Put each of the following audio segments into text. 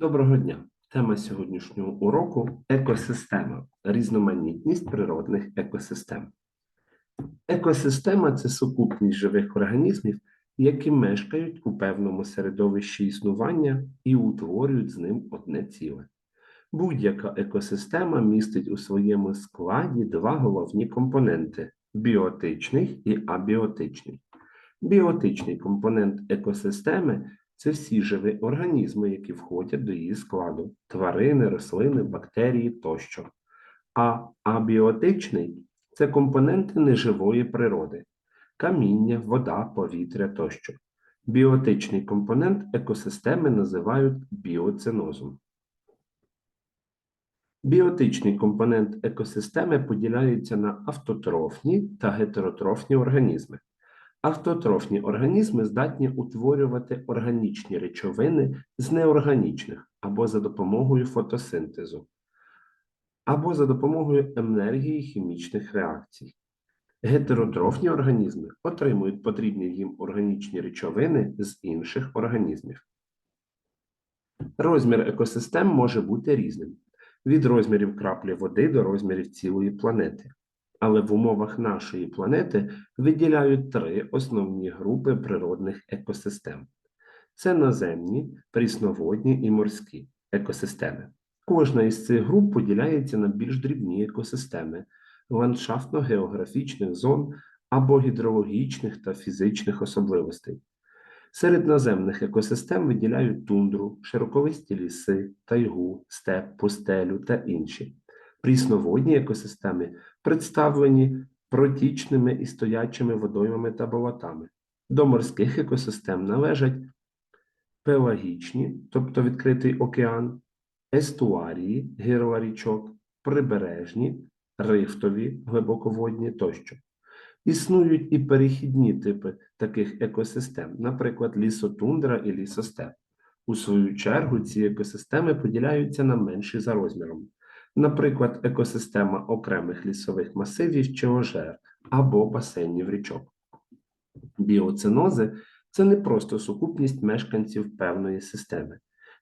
Доброго дня! Тема сьогоднішнього уроку екосистема, різноманітність природних екосистем. Екосистема це сукупність живих організмів, які мешкають у певному середовищі існування і утворюють з ним одне ціле. Будь-яка екосистема містить у своєму складі два головні компоненти біотичний і абіотичний. Біотичний компонент екосистеми це всі живі організми, які входять до її складу: тварини, рослини, бактерії тощо. А абіотичний це компоненти неживої природи: каміння, вода, повітря тощо. Біотичний компонент екосистеми називають біоценозом. Біотичний компонент екосистеми поділяється на автотрофні та гетеротрофні організми. Автотрофні організми здатні утворювати органічні речовини з неорганічних або за допомогою фотосинтезу, або за допомогою енергії хімічних реакцій. Гетеротрофні організми отримують потрібні їм органічні речовини з інших організмів. Розмір екосистем може бути різним від розмірів краплі води до розмірів цілої планети. Але в умовах нашої планети виділяють три основні групи природних екосистем: це наземні, прісноводні і морські екосистеми. Кожна із цих груп поділяється на більш дрібні екосистеми ландшафтно-географічних зон або гідрологічних та фізичних особливостей. Серед наземних екосистем виділяють тундру, широколисті ліси, тайгу, степ, пустелю та інші. Прісноводні екосистеми представлені протічними і стоячими водоймами та болотами. До морських екосистем належать пелагічні, тобто відкритий океан, естуарії, гирла річок, прибережні, рифтові, глибоководні тощо. Існують і перехідні типи таких екосистем, наприклад, лісотундра і лісостеп. У свою чергу ці екосистеми поділяються на менші за розміром наприклад, екосистема окремих лісових масивів чи ожер або басейнів річок. Біоцинози це не просто сукупність мешканців певної системи.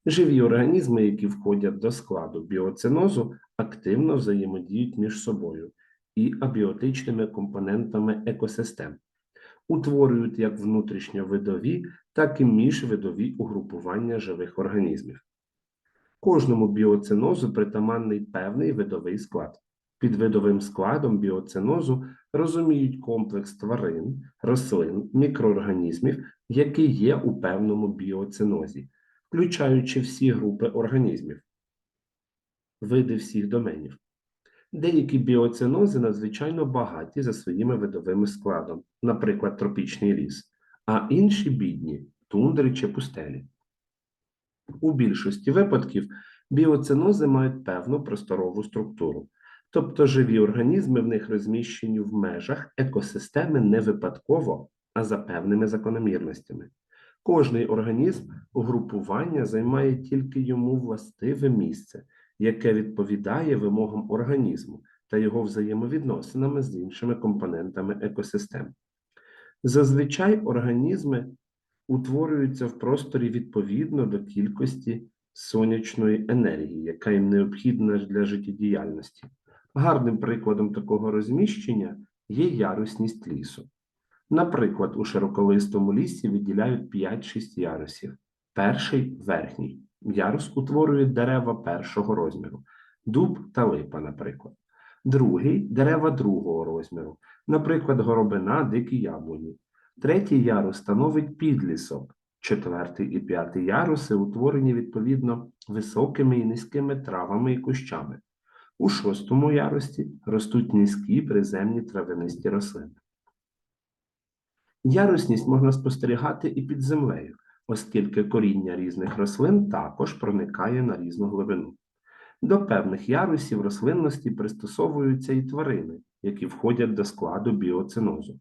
Живі організми, які входять до складу біоцинозу, активно взаємодіють між собою і абіотичними компонентами екосистем, утворюють як внутрішньовидові, так і міжвидові угрупування живих організмів. Кожному біоцинозу притаманний певний видовий склад. Під видовим складом біоцинозу розуміють комплекс тварин, рослин, мікроорганізмів, які є у певному біоцинозі, включаючи всі групи організмів, види всіх доменів. Деякі біоцинози надзвичайно багаті за своїми видовими складом, наприклад, тропічний ліс, а інші бідні тундри чи пустелі. У більшості випадків біоцинози мають певну просторову структуру, тобто живі організми в них розміщені в межах екосистеми не випадково, а за певними закономірностями. Кожний організм угрупування займає тільки йому властиве місце, яке відповідає вимогам організму та його взаємовідносинами з іншими компонентами екосистем. Зазвичай організми утворюються в просторі відповідно до кількості сонячної енергії, яка їм необхідна для життєдіяльності. Гарним прикладом такого розміщення є ярусність лісу. Наприклад, у широколистому лісі виділяють 5-6 ярусів. Перший верхній. Ярус утворює дерева першого розміру, дуб та липа, наприклад. Другий дерева другого розміру, наприклад, горобина, дикі яблуні. Третій ярус становить підлісок. Четвертий і п'ятий яруси утворені відповідно високими і низькими травами і кущами. У шостому ярусі ростуть низькі приземні травянисті рослини. Ярусність можна спостерігати і під землею, оскільки коріння різних рослин також проникає на різну глибину. До певних ярусів рослинності пристосовуються і тварини, які входять до складу біоцинозу.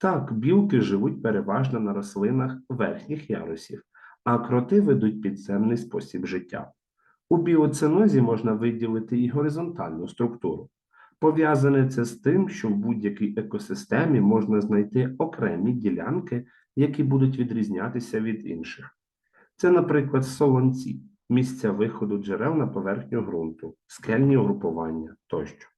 Так, білки живуть переважно на рослинах верхніх ярусів, а кроти ведуть підземний спосіб життя. У біоцинозі можна виділити і горизонтальну структуру. Пов'язане це з тим, що в будь-якій екосистемі можна знайти окремі ділянки, які будуть відрізнятися від інших. Це, наприклад, солонці, місця виходу джерел на поверхню ґрунту, скельні угрупування тощо.